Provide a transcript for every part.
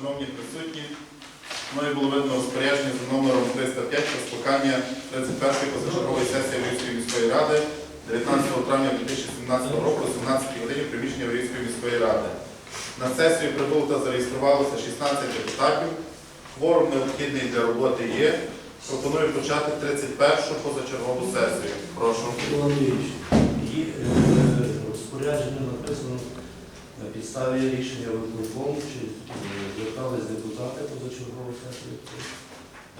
шановні присутні, мною було видно розпорядження за номером 305 про скликання 31-ї позачергової сесії Львівської міської ради 19 травня 2017 року о 17 годині в приміщенні Львівської міської ради. На сесію прибуло та зареєструвалося 16 депутатів. Кворум необхідний для роботи є. Пропоную почати 31-шу позачергову сесію. Прошу. Е, розпорядження написано на підставі рішення виконкому, чи е, звертались депутати позачергову сесію.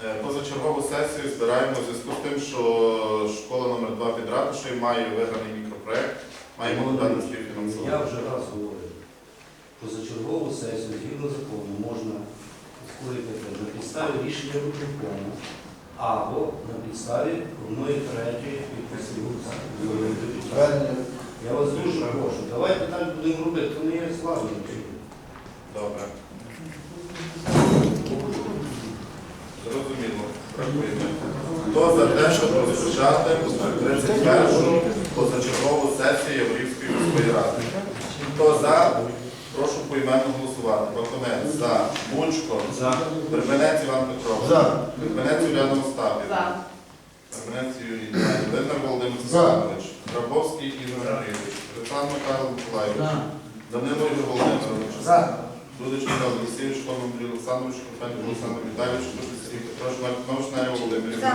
Е, Позачергову сесію збираємо у зв'язку з тим, що школа номер 2 під ратушею має виграний мікропроект, маємо надати Я вже раз говорив, позачергову сесію згідно закону можна скликати на підставі рішення виконкому або на підставі одної третьої підписів депутатів. Я вас дуже прошу, давайте так будемо робити, то не є складно. Добре. Зрозуміло. Хто за те, щоб розпочати 31-шу позачергову сесію Яворівської міської ради? Хто за? Прошу поіменно голосувати. Баконець за. Бучко. За. Вербенець Іван Петрович. За. Вербенець Уляна Остапівна. За. Вербенець Юрій. Литер Володимир Степанович. Грабовський Ігор Андрійович. Руслан Михайло Миколаївич. Данило Володимирович. За. Дудич Михайло Олексійович, Школа Андрій Олександрович, Копенко Олександр Віталійович, Сергій Петрович, Мартинович Наря Володимирівна. За.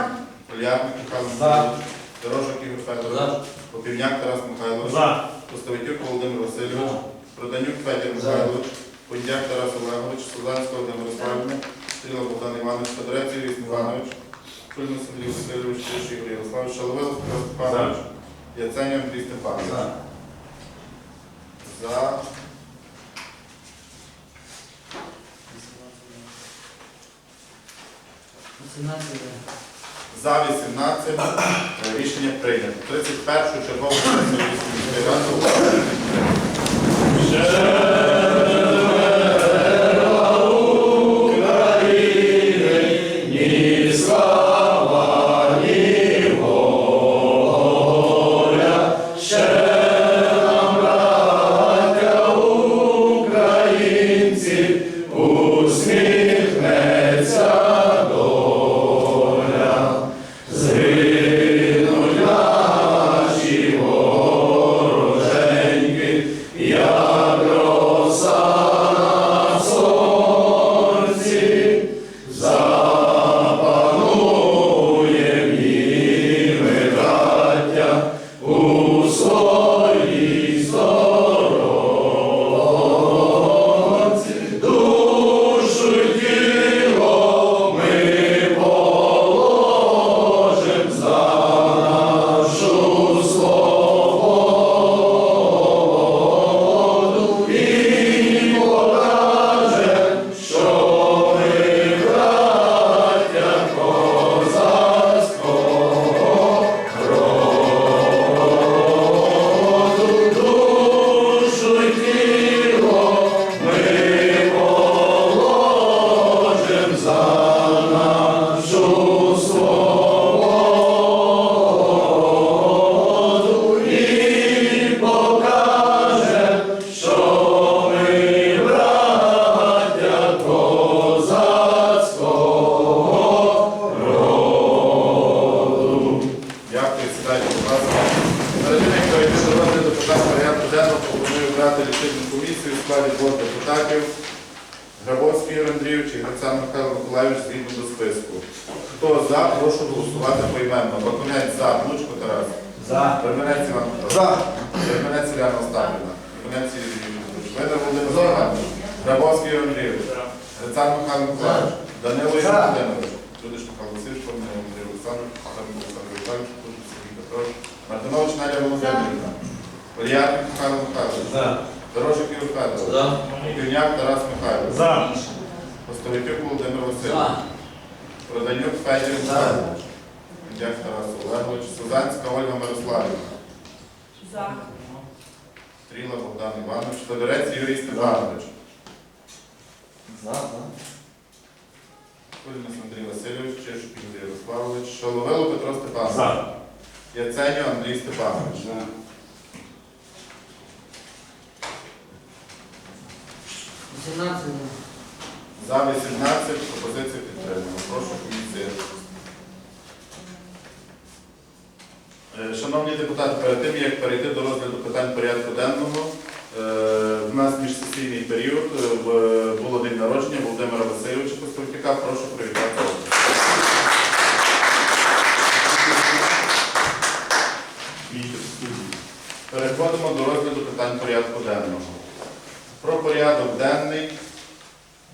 Полярник Михайло. Михайлович. Дорожок Ігор Федорович. За. Попівняк Тарас Михайлович. За. Поставитюк Володимир Васильович. Проданюк Федір Михайлович. Пондяк Тарас Олегович. Сузанська Володимир Мирославівна. Стріла Богдан Іванович. Федорець Юрій Степанович. Шульнус Андрій Васильович. Ігор Ярославович. Шаловилов Петро Степанович. Яценів Андрій Степанович. За. За. За 18 Е, рішення прийнято. 31 чергову сесію міської ради. Михайло Миколаївич згідно до списку. Хто за, прошу голосувати поіменно. Бакунець за, Лучко Тарас. За. Верменець Іван Петрович. За. Верменець Іляна Остапівна. Вікторович. Ведер Володимир Іванович. Грабовський Ігор Андрійович. Михайло Миколаївич. Данило За. Володимирович. Чудиш Михайло Васильович, Форміна Андрій Олександр Олександр Кужин Сергій Петрович. Мартинович Надя Володимирівна. Валіярник Михайло Михайлович. За. Дорожик Ігор Федорович. За. Півняк Тарас Михайлович. За. Постовитюк Володимир Васильович. Проданюк Федір Михайлович. Півняк Тарас Олегович. Сузанська Ольга Мирославівна. За. Стріла Богдан Іванович. Федорець Юрій Степанович. За. Кульмас Андрій Васильович. Чешук Ігор Ярославович. Шаловило Петро Степанович. За. Яценю Андрій Степанович. За 18 пропозиція підтримана. Прошу комісію. Е, Шановні депутати, перед тим як перейти до розгляду питань порядку денного, е, в нас міжсесійний період е, було день народження Володимира Васильовича Пастухівка. Прошу привітати. Переходимо до розгляду питань порядку денного. Про порядок денний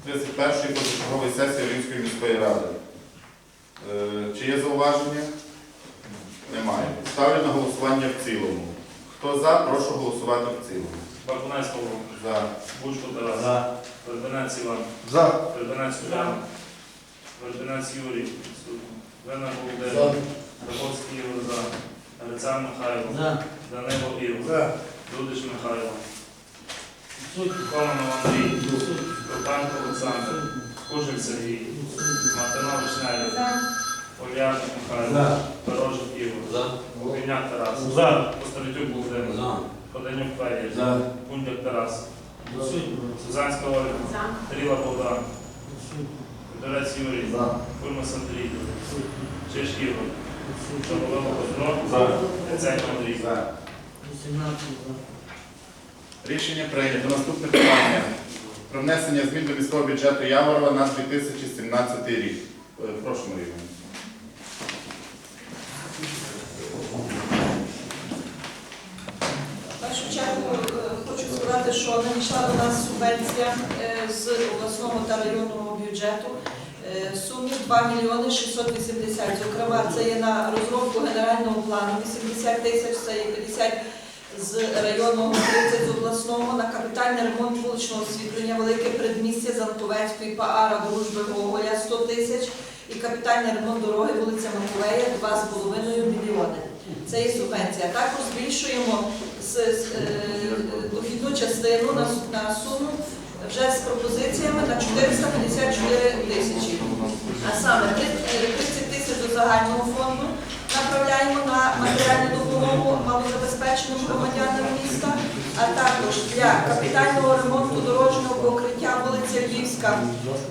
31-ї позачергової сесії Рівської міської ради. Е, Чи є зауваження? Немає. Ставлю на голосування в цілому. Хто за, прошу голосувати в цілому. Бакунець Павло, За. Бучко Тарас, За. Вербенець Іван, За. Вербенець Уляна, Вербенець Юрій. Вена Володимир, Раховський Ігор за, Грицан Михайло, За. Данило Ігор, За. Дудиш Михайло, Кононов Андрій, Ковтанко Олександр, Кужик Сергій, Мартинович Неля, Полярник Михайло, Порожик Ігор, Лукиняк Тарас, Костолітюк Володимир, Ходанюк Федір, Пундяк Тарас, Сузанська Ольга, Тріла Богдан, Федорець Юрій, Кульмас Андрій, Чиж Ігор, Чоловило Петро, Яценко Андрій. Рішення прийнято. Наступне питання. Про внесення змін до міського бюджету Яворова на 2017 рік. Е, Прошу, Марія. Іванівна. В першу чергу е, хочу сказати, що надійшла до нас субвенція е, з обласного та районного бюджету е, сумі 2 мільйони 680. Зокрема, це є на розробку генерального плану 80 тисяч, це є 50 з районного, 30 з обласного, на капітальний ремонт вуличного освітлення, велике передмістя Занковецької, Паара, Дружби, Гоголя 100 тисяч і капітальний ремонт дороги вулиця Маковея 2,5 мільйони. Це є субвенція. Також збільшуємо з, з, е, дохідну частину на, суму вже з пропозиціями на 454 тисячі. А саме три- е, 30 тисяч до загального фонду направляємо на матеріальну допомогу малозабезпеченим громадянам міста, а також для капітального ремонту дорожнього покриття вулиця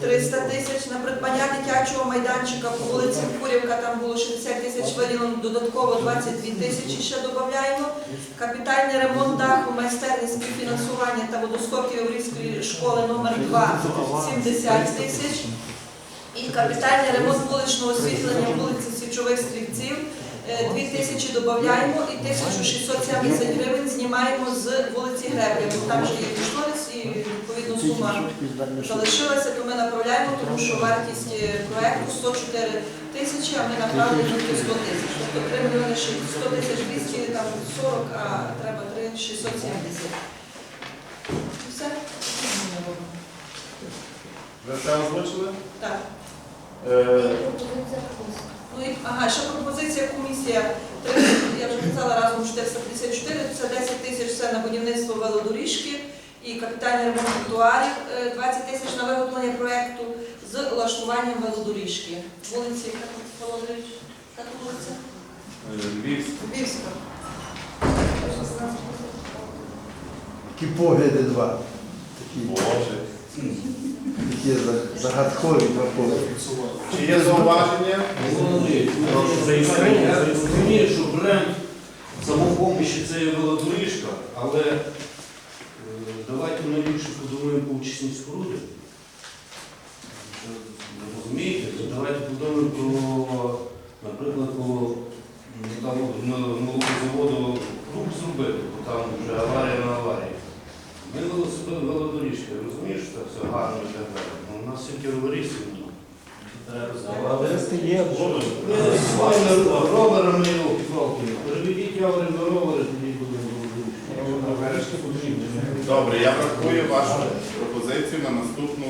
300 тисяч, на придбання дитячого майданчика по вулиці Курівка, там було 60 тисяч виділено, додатково 22 тисячі ще додаємо. Капітальний ремонт даху, майстерні співфінансування та водоскоків Яврівської школи номер 2 70 тисяч. І капітальний ремонт вуличного освітлення вулиці Січових Стрільців. Е, Дві тисячі додаємо і 1670 гривень знімаємо з вулиці Гребля, бо там же є кошторис і відповідно сума залишилася, то ми направляємо, тому що вартість е, проекту 104 тисячі, а ми направили тільки 100 тисяч. Тобто 3 мільйони 100 тисяч 200, там 40, а треба 3 670. І Все? Ви все озвучили? Так. Е, Ну і ага, ще пропозиція комісія. 30, я вже казала разом 454, це 10 тисяч все на будівництво велодоріжки і капітальний ремонт тротуарів, е, 20 тисяч на виготовлення проєкту з влаштуванням велодоріжки. Вулиці як Володимирович, як вулиця? е, Львівська. Львівська. Такі погляди два. Такі, Боже. Такі загадкові два. Чи є зауваження? Я розумію, що бренд самопомощі це є велодоріжка, але е, давайте ми більше подумаємо по очисній споруди. Розумієте? Давайте подумаємо про, наприклад, по ну, там, молокозаводу круг зробити, бо там вже аварія на аварії. Велодоріжки, розумієш, що це все гарно і так далі. Ну, У нас тільки аварійські. Але є. ми своїми роверами і палки. Переведіть яври на ровери, тоді будемо робити. Добре, я врахую вашу пропозицію на наступну.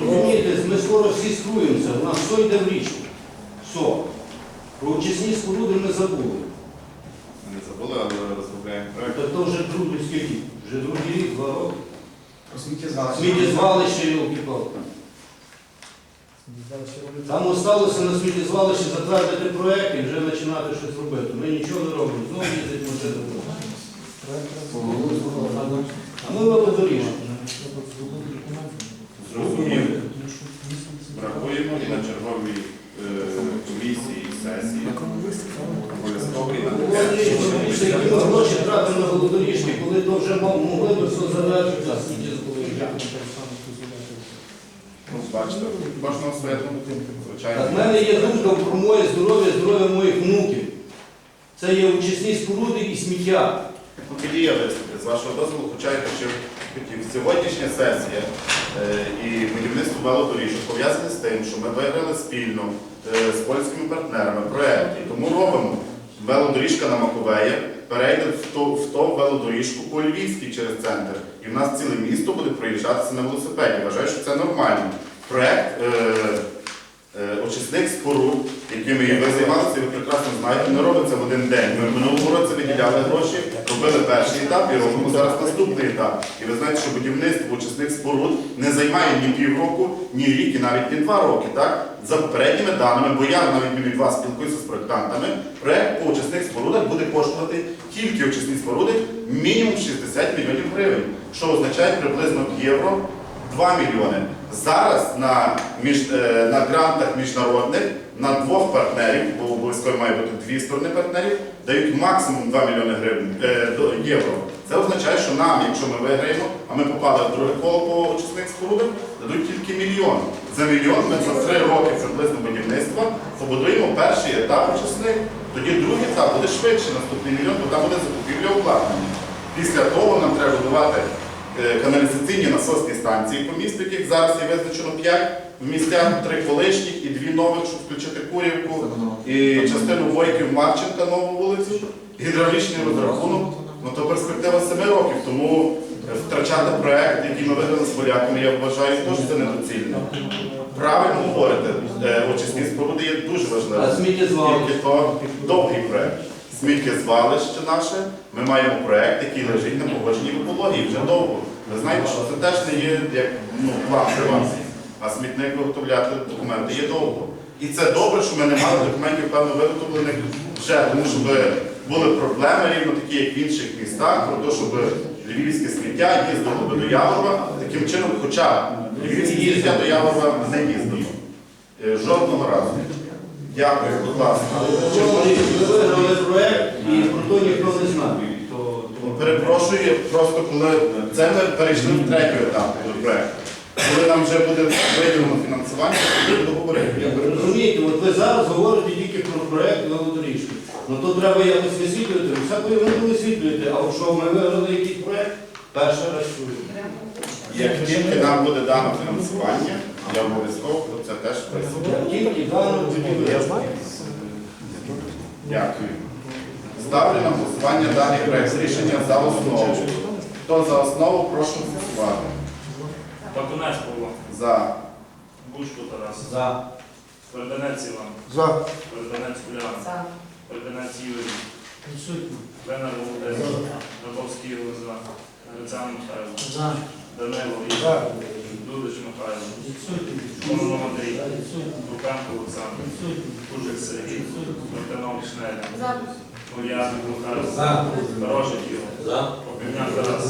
Розумієте, ми скоро всі скруємося, у нас все йде в річку. Все. Про очисні споруди ми забули. Ми не забули, але розробляємо проект. Та то вже другий скільки? Вже другий рік, два роки. Сміттєзвалище і палки Там осталося на сміттєзвалищі затвердити проект і вже починати щось робити. Ми нічого не робимо. Знову їздить машина. А ми велодоріжки. Зрозумів. на черговій е, комісії, сесії. Обов'язково і на гроші тратили на голодоріжки, коли то вже могли би все завершити. Ну, бачите, кожного своє, звичайно. Так, в мене є думка про моє здоров'я, здоров'я моїх внуків. Це є очисні споруди і сміття. Ну, Тоді я виступлю. З вашого дозволу, хоча я хотів, хотів. Сьогоднішня сесія е, і будівництво велодоріжок пов'язане з тим, що ми виграли спільно е, з польськими партнерами проєкт. І тому робимо велодоріжка на Маковея, перейде в ту, в ту велодоріжку по Львівській через центр. І в нас ціле місто буде проїжджатися на велосипеді. Вважаю, що це нормально. Проєкт е, е, очисних споруд, якими ви займалися, ви прекрасно знаєте, не робиться в один день. Ми в минулому році виділяли гроші, робили перший етап і робимо зараз наступний етап. І ви знаєте, що будівництво очисних споруд не займає ні півроку, ні рік, і навіть не два роки. Так? За попередніми даними, бо я навіть від вас спілкуюся з проєктантами, проєкт по очисних спорудах буде коштувати тільки очисні споруди мінімум 60 мільйонів гривень, що означає приблизно євро 2 мільйони. Зараз на, між, е, на грантах міжнародних на двох партнерів, бо обов'язково має бути дві сторони партнерів, дають максимум 2 мільйони гривень е, євро. Це означає, що нам, якщо ми виграємо, а ми попали в друге коло по очисних спорудах, дадуть тільки мільйон. За мільйон ми за три роки приблизно будівництва побудуємо перший етап очисних, тоді другий етап буде швидше, наступний мільйон, бо там буде закупівля обладнання. Після того нам треба будувати каналізаційні насосні станції по місту, яких зараз є визначено 5 в містях, три колишніх і дві нових, щоб включити Курівку, і частину Войків Марченка нову вулицю, гідравлічний розрахунок. Ну то перспектива 7 років, тому е, втрачати проект, який ми виграли з поляками, я вважаю, теж це недоцільно. Правильно говорите, е, очисні споруди є дуже то довгий проект. Сміттєзвалище наше. Ми маємо проект, який лежить на погодженій екології вже довго. Ви знаєте, що це теж не є як ну, план при вас. А смітник виготовляти документи є довго. І це добре, що ми не мали документів певно виготовлених вже, тому що були проблеми рівно такі, як в інших містах, про те, щоб львівське сміття їздило би до Яворова. Таким чином, хоча львівське сміття до Яворова не їздило. Е, Жодного разу. Дякую, будь ласка. Ви виграли проект і про то ніхто не Ну, Перепрошую, просто коли це ми перейшли в третій етап до проекту. Коли нам вже буде виділено фінансування, то буде договорити. Ви Розумієте, от ви зараз говорите тільки про проект велодоріжки. Ну то треба якось висвітлювати. Всякої ви не висвітлюєте, а що ми виграли якийсь проект, перший раз чую. Як тільки нам буде дано фінансування, я обов'язково про це теж присутній. Дякую. Ставлю на голосування даний проект рішення за основу. Хто за основу, прошу голосувати. Бакунець Павло, За. Бушко Тарас, За. Вербенець Іван, За. Вербенець Уляна, Вербенець Юрій, Венер Володимир, Рабовський Ігор за, Грицан Михайло, Данило Ігор, Дудич Михайло, Кононов Андрій, Луканко Олександр, Кужик Сергій, Мартинович Неля, Гур'яник Михайло, Рожик Ігор, Попівняк Тарас,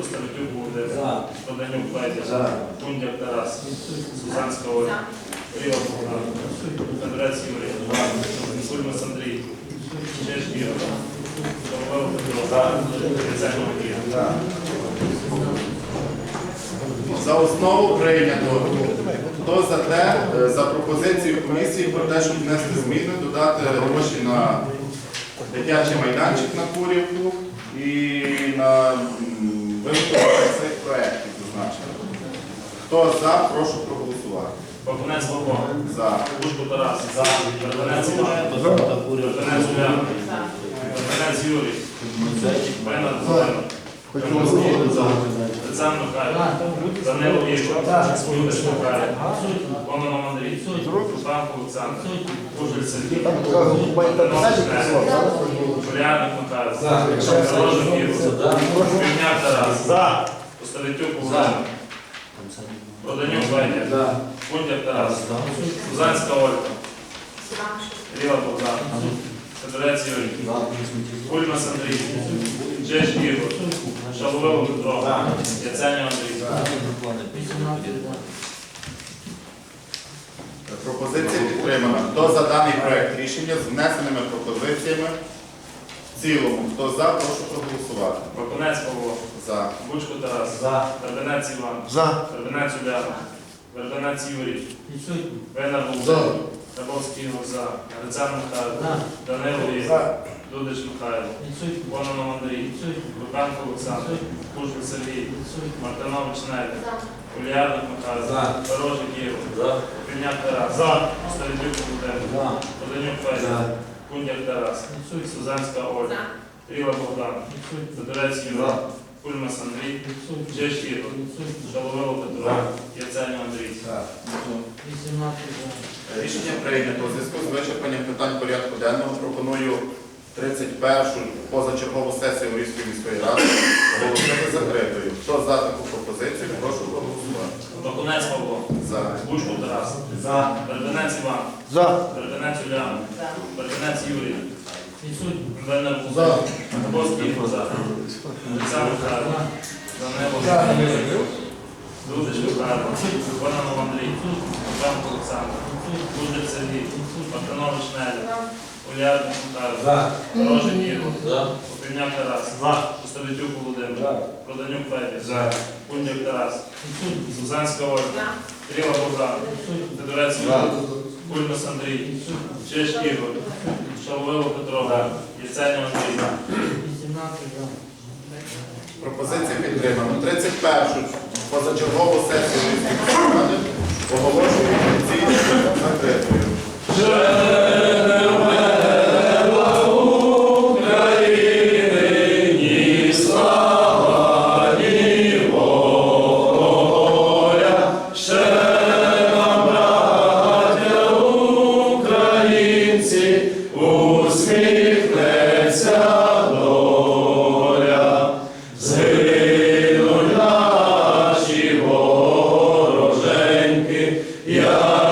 Остапетюк Володимир, Стоденюк Федір, Кундяк Тарас, Сузанська Ольга, Ріва Богдан, Федорець Юрій, Кульмас Андрій, Чеш Іра, Головел Петро, Гриценко Надія. За основу прийнято. Хто за те, е, за пропозицію комісії про те, щоб внести зміни, додати гроші на дитячий майданчик на Курівку і на виготовлення цих проєктів зазначено. Хто за, прошу проголосувати. Бакунець Павло, За. Бушко Тарас, Вербенець Іван, Вербенець Уляна, Вербенець Юрій, Венер Володимир, Грицан Михайло, Данило Ігор, Юдиш Михайло, Кононов Андрій, Рустам Олександр, Кужель Сергій, Михайло, Ігор, Півняк Тарас, Остапетюк Володимир, Проданюк Федір, Кундяк Тарас, Сузанська Ольга, Ріва Богдан, Федорець Юрій, Кульмас Андрій, Джеш Ігор, Петро, Андрій, Пропозиція підтримана. Хто за даний проект рішення з внесеними пропозиціями в цілому? Хто за, прошу проголосувати. Бакунець Павло, За. Бучко Тарас, За. Вербенець Іван, За. Вербенець Уляна, Вербенець Юрій, Венер За. Володимир, Грабовський Ігор. За, Грицян Михайло, Данило Ігор, Дудич Михайло, Кононов Андрій, Луканко Олександр, Кужик Сергій, Мартинович Нелі, Улярник Михайло, За. Дорожик Ігор, Пільняк Тарас, Стародюк Володимир, Поданюк Федір, Кундяк Тарас, Сузанська Ольга, Ріла Богдан, Задорець Юрій, Кульмас Андрій, Джеш Ігор, Шаловило Петро, Яценю Андрій. Рішення прийнято. У зв'язку з вичерпанням питань порядку денного пропоную 31-шу позачергову сесію Львівської міської ради. Оголосити закритою. Хто за таку пропозицію, прошу проголосувати. Бакунець Павло, За. Бучко Тарас, За. Вербенець Іван, За. Вербенець Уляна, Вербенець Юрій, Венер Володимир, Грабовський Ігор за, Олександр Михайло, Данило Дудич Михайло, Кононов Андрій, Луканко Олександр, Кужик Сергій, Мартинович Неля, Улярник Михайло, За. Дорожик Ігор, Попільняк Тарас, Костовитюк Володимир, Проданюк Федір, Кундяк Тарас, Сузанська Ольга, Кріла Богдан, Федорець Кульмас Андрій, Чеш Ігор, Шаловило Петро, Яценю Андрій. Пропозиція підтримана. 31-шу позачергову сесію. Львівської міської ради оголошую Yeah.